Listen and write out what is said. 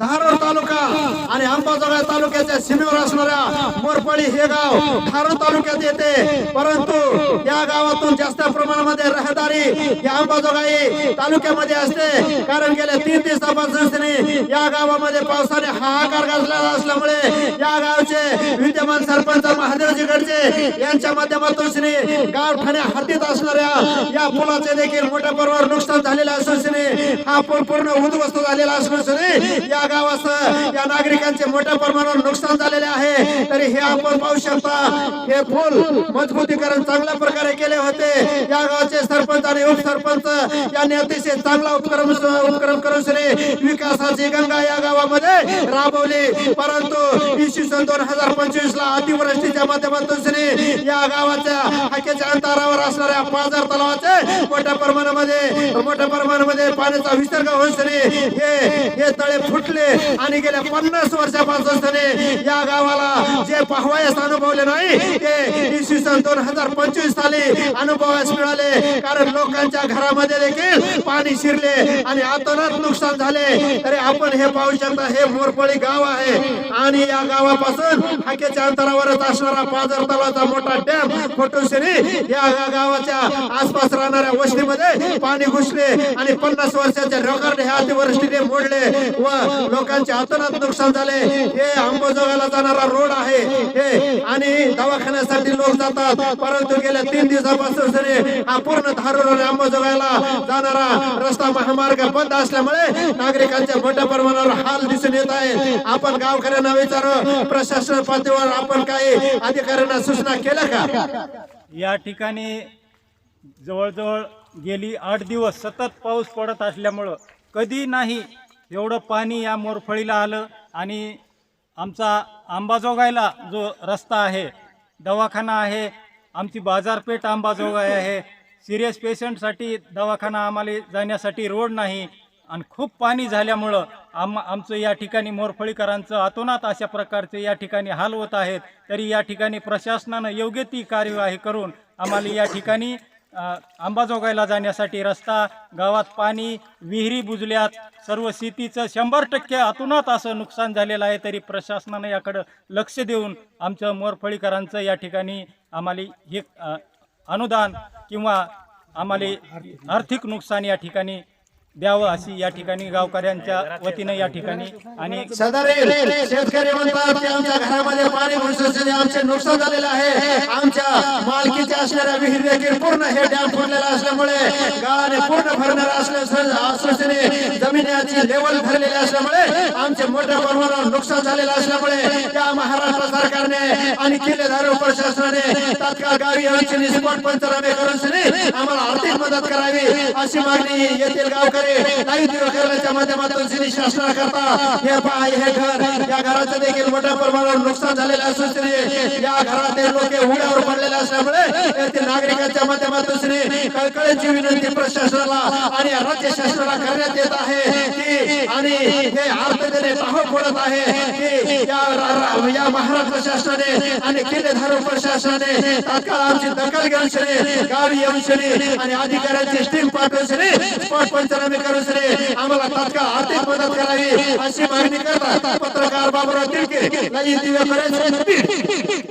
धारोर तालुका आणि अंबाजोगाई तालुक्याच्या सीमेवर असणाऱ्या मोरपळी हे गाव धारोर तालुक्यात येते. परंतु या गावातून जास्त प्रमाणामध्ये रहदारी या अंबाजोगाई तालुक्यामध्ये असते. कारण गेल्या तीन दिवसापासून या गावामध्ये पावसाने हाहाकार गाजलेला असल्यामुळे या गावचे विद्यमान सरपंच महादेवजी गडचे यांच्या माध्यमातून श्री गाव ठाणे हातीत असणाऱ्या या पुलाचे देखील मोठ्या प्रमाणावर नुकसान झालेलं असून हा पूल पूर्ण उद्ध्वस्त झालेला असून या गावास या नागरिकांचे मोठ्या प्रमाणावर नुकसान झालेले आहे. तरी हे आपण पाहू शकता हे पूल मजबूतीकरण चांगल्या प्रकारे केले होते. या गावाचे सरपंच आणि उपसरपंच यांनी अतिशय चांगला उपक्रम उपक्रम करून श्री विकासाची गंगा या गावामध्ये राबवली. परंतु इसवी सन दोन हजार पंचवीस ला अतिवृष्टीच्या माध्यमातून श्री या गावाच्या हाकेच्या अंतरावर असणाऱ्या पाजार तलावाचे मोठ्या प्रमाणामध्ये मोठ्या प्रमाणामध्ये पाण्याचा विसर्ग होऊन श्री हे हे तळे फुटले. आणि गेल्या पन्नास वर्षापासून त्याने या गावाला जे पाहवायस अनुभवले नाही ते इसवी सन दोन हजार पंचवीस साली अनुभवास मिळाले. कारण लोकांच्या घरामध्ये देखील पाणी शिरले आणि आतोनात नुकसान झाले. तरी आपण हे पाहू शकता हे मोरपळी गाव आहे. आणि या गावापासून हाकेच्या अंतरावरच असणारा पाजर तलावाचा मोठा डॅम फोटोशनी या गावाच्या आसपास राहणाऱ्या वस्तीमध्ये पाणी घुसले आणि पन्नास वर्षाच्या रेकॉर्ड ह्या अतिवृष्टीने मोडले व लोकांचे अतोनात नुकसान झाले. हे आंबोजोगाला जाणारा रोड आहे. हे आणि दवाखान्यासाठी लोक जातात. परंतु गेल्या तीन दिवसापासून तरी हा पूर्ण धारूर आणि जाणारा रस्ता महामार्ग बंद असल्यामुळे नागरिकांच्या मोठ्या प्रमाणावर हाल दिसून येत आहे आपण गावकऱ्यांना विचारू. प्रशासन पातळीवर आपण काही अधिकाऱ्यांना सूचना केल्या का? या ठिकाणी जवळजवळ गेली आठ दिवस सतत पाऊस पडत असल्यामुळं कधी नाही एवढं पाणी या मोरफळीला आलं आणि आमचा आंबाजोगाईला जो रस्ता आहे दवाखाना आहे आमची बाजारपेठ आंबाजोगाई आहे. सिरियस पेशंटसाठी दवाखाना आम्हाला जाण्यासाठी रोड नाही आणि खूप पाणी झाल्यामुळं आम आमचं या ठिकाणी मोरफळीकरांचं अतोनात अशा प्रकारचे या ठिकाणी हाल होत आहेत. तरी या ठिकाणी प्रशासनानं योग्य ती कार्यवाही करून आम्हाला या ठिकाणी अंबाजोगाईला जाण्यासाठी रस्ता गावात पाणी विहिरी बुजल्यात. सर्व शेतीचं शंभर टक्के अतोनात असं नुकसान झालेलं आहे तरी प्रशासनानं याकडं लक्ष देऊन आमचं मोरफळीकरांचं या ठिकाणी आम्हाला हे अनुदान किंवा आम्हाला आर्थिक नुकसान या ठिकाणी द्यावं अशी या ठिकाणी गावकऱ्यांच्या वतीनं या ठिकाणी आणि शेजारी शेतकरी म्हणतात आमच्या घरामध्ये पाणी घुसल्याने आमचे नुकसान झालेलं आहे आमच्या मालकीच्या असणाऱ्या विहीर देखील पूर्ण हे डॅम फुटलेला असल्यामुळे गाळाने पूर्ण भरणार असल्याने जमिनीची लेवल भरलेली असल्यामुळे आमचे मोठ्या प्रमाणावर नुकसान झालेलं असल्यामुळे या महाराष्ट्र सरकारने आणि किल्लेदार प्रशासनाने तात्काळ गावी अडचणी स्पॉट पंचनामे करून सनी आम्हाला आर्थिक मदत करावी अशी मागणी येथील गावकरी लाईव्ह करण्याच्या माध्यमातून श्री शासना करता हे पहा हे घर या घराचं देखील मोठ्या प्रमाणावर नुकसान झालेलं असून श्री या घरातील लोक उड्यावर पडलेले असल्यामुळे येथील नागरिकांच्या माध्यमातून श्री कळकळीची विनंती प्रशासनाला आणि राज्य शासनाला करण्यात येत आहे. अर्थतेने पाहू पडत आहे की या महाराष्ट्र शासनाने आणि किल्लेधार प्रशासनाने तात्काळ आमची दखल घेऊन श्री गावी येऊन श्री आणि अधिकाऱ्यांची स्टीम पाठवून श्री स्पॉट पंचनामे करून श्री आम्हाला तात्काळ आर्थिक मदत करावी अशी मागणी करतात पत्रकार बाबुराव तिडके लाईव्ह दिव्य